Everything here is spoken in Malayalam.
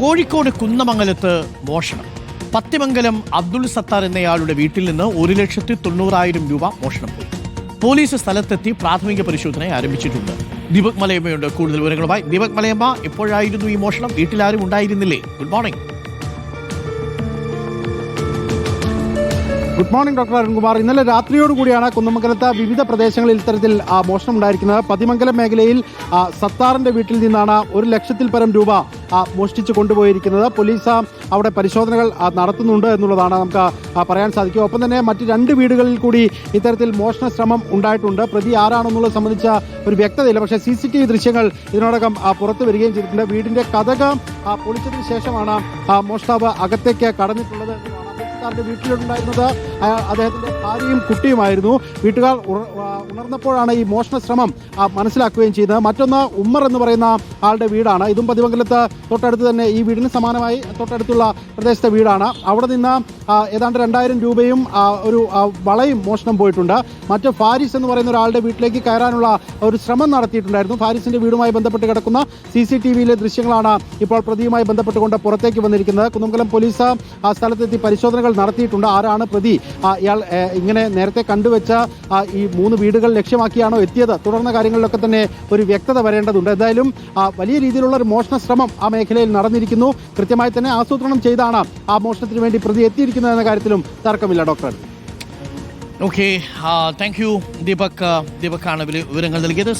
കോഴിക്കോട് കുന്നമംഗലത്ത് മോഷണം. പത്തിമംഗലം അബ്ദുൾ സത്താർ എന്നയാളുടെ വീട്ടിൽ നിന്ന് ഒരു ലക്ഷത്തി തൊണ്ണൂറായിരം രൂപ മോഷണം പോയി. പോലീസ് സ്ഥലത്തെത്തി പ്രാഥമിക പരിശോധന ആരംഭിച്ചിട്ടുണ്ട്. ദീപക് മലയമ്മയുണ്ട്. കൂടുതൽ വിവരങ്ങളുമായി ദീപക് മലയമ്മ എപ്പോഴായിരുന്നു ഈ മോഷണം? വീട്ടിലാരും ഉണ്ടായിരുന്നില്ലേ? Good morning good morning doctor Arunkumar ഇന്നലെ രാത്രിയോടുകൂടിയാണ് കുന്നമംഗലത്ത് വിവിധ പ്രദേശങ്ങളിൽ ഇത്തരത്തിൽ മോഷണം ഉണ്ടായിരിക്കുന്നത്. പതിമംഗലം മേഖലയിൽ സത്താറിന്റെ വീട്ടിൽ നിന്നാണ് ഒരു ലക്ഷത്തിൽ പരം രൂപ മോഷ്ടിച്ചു കൊണ്ടുപോയിരിക്കുന്നത്. പോലീസ് അവിടെ പരിശോധനകൾ നടത്തുന്നുണ്ട് എന്നുള്ളതാണ് നമുക്ക് പറയാൻ സാധിക്കും ഒപ്പം തന്നെ മറ്റ് രണ്ട് വീടുകളിൽ കൂടി ഇത്തരത്തിൽ മോഷണ ശ്രമം ഉണ്ടായിട്ടുണ്ട്. പ്രതി ആരാണെന്നുള്ളത് സംബന്ധിച്ച ഒരു വ്യക്തതയില്ല. പക്ഷേ സി സി ടി വി ദൃശ്യങ്ങൾ ഇതിനോടകം പുറത്തു വരികയും ചെയ്തിട്ടുണ്ട്. വീടിന്റെ കഥക പൊളിച്ചതിന് ശേഷമാണ് മോഷ്ടാവ് അകത്തേക്ക് കടന്നിട്ടുള്ളത്. സർക്കാരിന്റെ വീട്ടിലുണ്ടായിരുന്നത്. അദ്ദേഹത്തിന്റെ ഭാര്യയും കുട്ടിയുമായിരുന്നു. വീട്ടുകാർ ഉണർന്നപ്പോഴാണ് ഈ മോഷണ ശ്രമം മനസ്സിലാക്കുകയും ചെയ്തത്. മറ്റൊന്ന് ഉമ്മർ എന്ന് പറയുന്ന ആളുടെ വീടാണ്. ഇതും പതിമംഗലത്ത് തൊട്ടടുത്ത് തന്നെ ഈ വീടിന് സമാനമായി തൊട്ടടുത്തുള്ള പ്രദേശത്തെ വീടാണ്. അവിടെ നിന്ന് ഏതാണ്ട് രണ്ടായിരം രൂപയും ഒരു വളയും മോഷണം പോയിട്ടുണ്ട്. മറ്റ് ഫാരിസ് എന്ന് പറയുന്ന ഒരാളുടെ വീട്ടിലേക്ക് കയറാനുള്ള ഒരു ശ്രമം നടത്തിയിട്ടുണ്ടായിരുന്നു. ഫാരിസിന്റെ വീടുമായി ബന്ധപ്പെട്ട് കിടക്കുന്ന സി സി ടി വിയിലെ ദൃശ്യങ്ങളാണ് ഇപ്പോൾ പ്രതിയുമായി ബന്ധപ്പെട്ടുകൊണ്ട് പുറത്തേക്ക് വന്നിരിക്കുന്നത്. കുന്നംകുളം പോലീസ് ആ സ്ഥലത്തെത്തി പരിശോധനകൾ നടത്തിയിട്ടുണ്ട്. ആരാണ് പ്രതി? ഇയാൾ ഇങ്ങനെ നേരത്തെ കണ്ടുവച്ച ഈ മൂന്ന് വീടുകൾ ലക്ഷ്യമാക്കിയാണോ എത്തിയത്? തുടർന്ന കാര്യങ്ങളിലൊക്കെ തന്നെ ഒരു വ്യക്തത വരേണ്ടതുണ്ട്. എന്തായാലും വലിയ രീതിയിലുള്ള ഒരു മോഷണ ശ്രമം ആ മേഖലയിൽ നടന്നിരിക്കുന്നു. കൃത്യമായി തന്നെ ആസൂത്രണം ചെയ്താണ് ആ മോഷണത്തിന് വേണ്ടി പ്രതി എത്തിയിരിക്കുന്നത് എന്ന കാര്യത്തിലും തർക്കമില്ല doctor. Okay thank you Deepak. ദീപക്കാണ് വിവരങ്ങൾ നൽകിയത്.